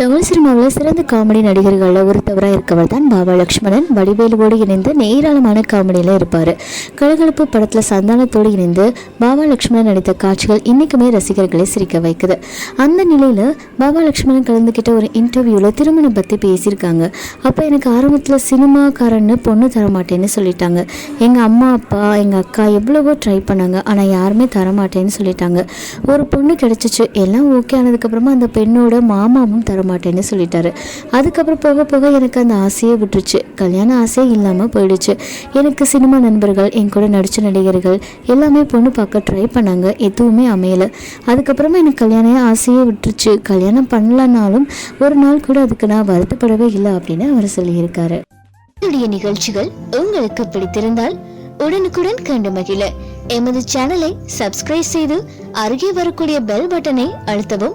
தமிழ் சினிமாவில் சிறந்த காமெடி நடிகர்களில் ஒருத்தவராக இருக்கவர் தான் பாபா லக்ஷ்மணன். வடிவேலுவோடு இணைந்து நேராளமான காமெடியில் இருப்பார். கலகலப்பு படத்தில் சந்தானத்தோடு இணைந்து பாபா லக்ஷ்மணன் நடித்த காட்சிகள் இன்றைக்குமே ரசிகர்களை சிரிக்க வைக்குது. அந்த நிலையில் பாபா லக்ஷ்மணன் கலந்துக்கிட்ட ஒரு இன்டர்வியூவில் திருமணம் பற்றி பேசியிருக்காங்க. அப்போ எனக்கு ஆரம்பத்தில் சினிமாக்காரன்னு பொண்ணு தர மாட்டேன்னு சொல்லிட்டாங்க. எங்கள் அம்மா அப்பா எங்கள் அக்கா எவ்வளவோ ட்ரை பண்ணாங்க. ஆனால் யாருமே தர மாட்டேன்னு சொல்லிட்டாங்க. ஒரு பொண்ணு கிடச்சிச்சு. எல்லாம் ஓகே ஆனதுக்கப்புறமா அந்த பெண்ணோட மாமாவும் தர மாட்டேன்னு சொல்லிட்டாரு. அதுக்கப்புறம் போக போக எனக்கு அந்த ஆசையே விட்டுருச்சு. கல்யாண ஆசையே இல்லாமல் போயிடுச்சு. எனக்கு சினிமா நண்பர்கள் என் கூட நடித்த நடிகர்கள் எல்லாமே பொண்ணு பார்க்க ட்ரை பண்ணாங்க. எதுவுமே அமையலை. அதுக்கப்புறமா எனக்கு கல்யாணம் ஆசையே விட்டுருச்சு. கல்யாணம் பண்ணலனாலும் ஒரு நாள் கூட அதுக்கு நான் வருத்தப்படவே இல்லை அப்படின்னு அவர் சொல்லியிருக்காரு. என்னுடைய நிகழ்ச்சிகள் உங்களுக்கு பிடித்திருந்தால் உடனுக்குடன் கண்டு மகிழ. எமது சேனலை சப்ஸ்கிரைப் செய்து அருகே வரக்கூடிய பெல் பட்டனை அழுத்தவும்